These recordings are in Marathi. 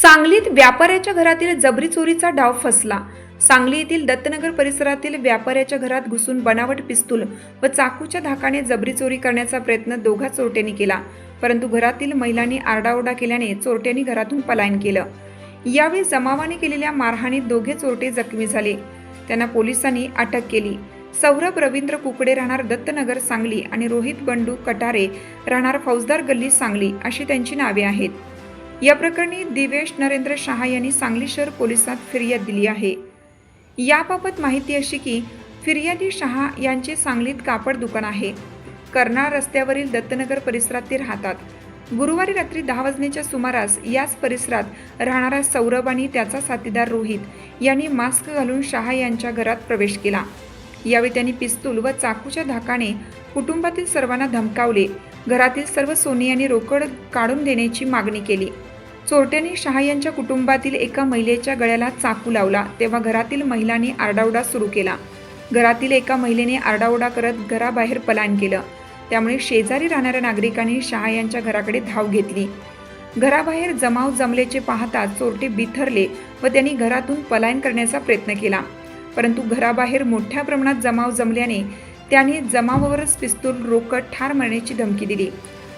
सांगलीत व्यापाऱ्याच्या घरातील जबरी चोरीचा डाव फसला. सांगली येथील दत्तनगर परिसरातील व्यापाऱ्याच्या घरात घुसून बनावट पिस्तूल व चाकूच्या धाकाने जबरी चोरी करण्याचा प्रयत्न दोघा चोरट्यांनी केला. परंतु घरातील महिलांनी आरडाओरडा केल्याने चोरट्यांनी घरातून पलायन केलं. यावेळी जमावाने केलेल्या मारहाणीत दोघे चोरटे जखमी झाले. त्यांना पोलिसांनी अटक केली. सौरभ रवींद्र कुकडे राहणार दत्तनगर सांगली आणि रोहित बंडू कटारे राहणार फौजदार गल्ली सांगली अशी त्यांची नावे आहेत. या प्रकरणी दिवेश नरेंद्र शहा यांनी सांगली शहर पोलिसात फिर्याद दिली आहे. याबाबत माहिती अशी की फिर्यादी शहा यांचे सांगलीत कापड दुकान आहे. कर्नाळ रस्त्यावरील दत्तनगर परिसरात ते राहतात. गुरुवारी रात्री दहा वाजण्याच्या सुमारास याच परिसरात राहणारा सौरभ आणि त्याचा साथीदार रोहित यांनी मास्क घालून शहा यांच्या घरात प्रवेश केला. यावेळी त्यांनी पिस्तूल व चाकूच्या धाकाने कुटुंबातील सर्वांना धमकावले. घरातील सर्व सोने आणि रोकड काढून देण्याची मागणी केली. चोरट्यांनी शहा यांच्या कुटुंबातील एका महिलेच्या गळ्याला चाकू लावला. तेव्हा घरातील महिलांनी आरडाओरडा सुरू केला. घरातील एका महिलेने आरडाओरडा करत घराबाहेर पलायन केलं. त्यामुळे शेजारी राहणाऱ्या नागरिकांनी शहा यांच्या घराकडे धाव घेतली. घराबाहेर जमाव जमल्याचे पाहता चोरटे बिथरले व त्यांनी घरातून पलायन करण्याचा प्रयत्न केला. परंतु घराबाहेर मोठ्या प्रमाणात जमाव जमल्याने त्याने जमावावरच पिस्तूल रोकड ठार मारण्याची धमकी दिली.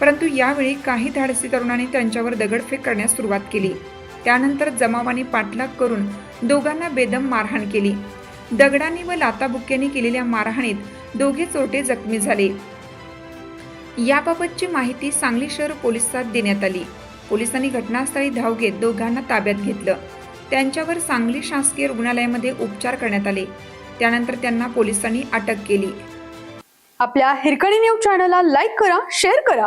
परंतु यावेळी काही धाडसी तरुणांनी त्यांच्यावर दगडफेक करण्यास सुरुवात केली. त्यानंतर जमावाने पाठलाग करून दोघांना बेदम मारहाण केली. दगडांनी व लाताबुक्क्यांनी केलेल्या मारहाणीत दोघे चोरटे जखमी झाले. याबाबतची माहिती सांगली शहर पोलिसात देण्यात आली. पोलिसांनी घटनास्थळी धाव घेत दोघांना ताब्यात घेतलं. त्यांच्यावर सांगली शासकीय रुग्णालयामध्ये उपचार करण्यात आले. त्यानंतर त्यांना पोलिसांनी अटक केली. आपल्या हिरकणी न्यूज चॅनलला लाईक करा शेअर करा